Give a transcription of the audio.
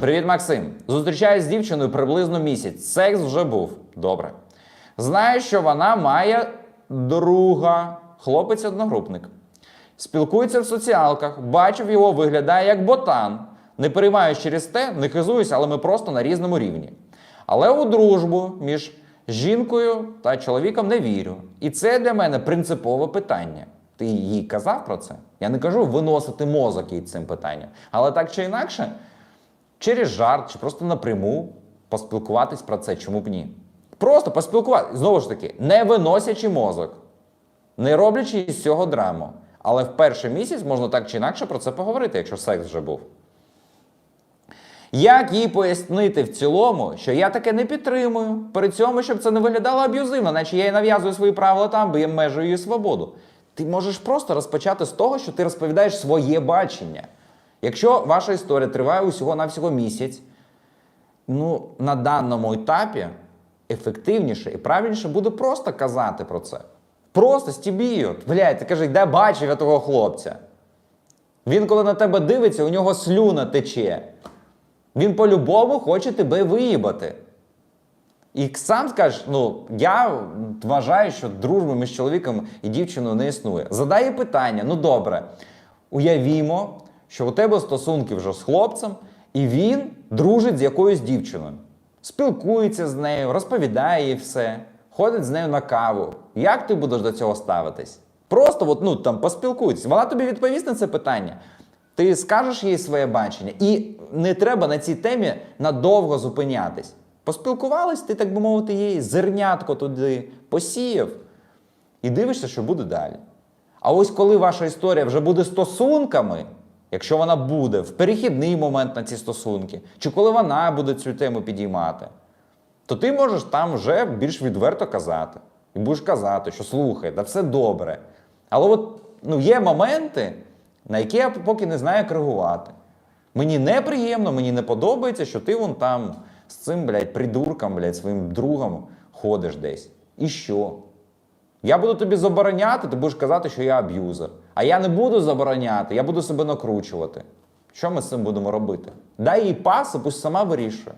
Привіт, Максим. Зустрічаюсь з дівчиною приблизно місяць. Секс вже був. Добре. Знаю, що вона має друга, хлопець-одногрупник. Спілкується в соціалках, бачив його, виглядає як ботан. Не переймаюсь через те, не хизуюсь, але ми просто на різному рівні. Але у дружбу між жінкою та чоловіком не вірю. І це для мене принципове питання. Ти їй казав про це? Я не кажу виносити мозок їй цим питанням. Але так чи інакше, через жарт чи просто напряму поспілкуватись про це, чому б ні? Просто поспілкуватись, знову ж таки, не виносячи мозок, не роблячи із цього драму. Але в перший місяць можна так чи інакше про це поговорити, якщо секс вже був. Як їй пояснити в цілому, що я таке не підтримую, при цьому, щоб це не виглядало аб'юзивно, наче я їй нав'язую свої правила там, бо я межую її свободу. Ти можеш просто розпочати з того, що ти розповідаєш своє бачення. Якщо ваша історія триває усього навсього місяць, ну, на даному етапі ефективніше і правильніше буде просто казати про це. Просто стібію. Блядь, ти кажи, де бачив я того хлопця? Він, коли на тебе дивиться, у нього слюна тече. Він по-любому хоче тебе виїбати. І сам скажеш, ну я вважаю, що дружби між чоловіком і дівчиною не існує. Задай їй питання: ну добре, уявімо, що у тебе стосунки вже з хлопцем, і він дружить з якоюсь дівчиною, спілкується з нею, розповідає їй все, ходить з нею на каву. Як ти будеш до цього ставитись? Просто от, ну, там, поспілкуйтесь. Вона тобі відповість на це питання. Ти скажеш їй своє бачення, і не треба на цій темі надовго зупинятись. Поспілкувались, ти, так би мовити, їй зернятко туди посіяв, і дивишся, що буде далі. А ось коли ваша історія вже буде стосунками, якщо вона буде в перехідний момент на ці стосунки, чи коли вона буде цю тему підіймати, то ти можеш там вже більш відверто казати. І будеш казати, що слухай, та все добре. Але от ну, є моменти, на які я поки не знаю, як реагувати. Мені неприємно, мені не подобається, що ти вон там з цим, блядь, придурком, блядь, своїм другом ходиш десь. І що? Я буду тобі забороняти, ти будеш казати, що я аб'юзер. А я не буду забороняти, я буду себе накручувати. Що ми з цим будемо робити? Дай їй пас, пусть сама вирішує.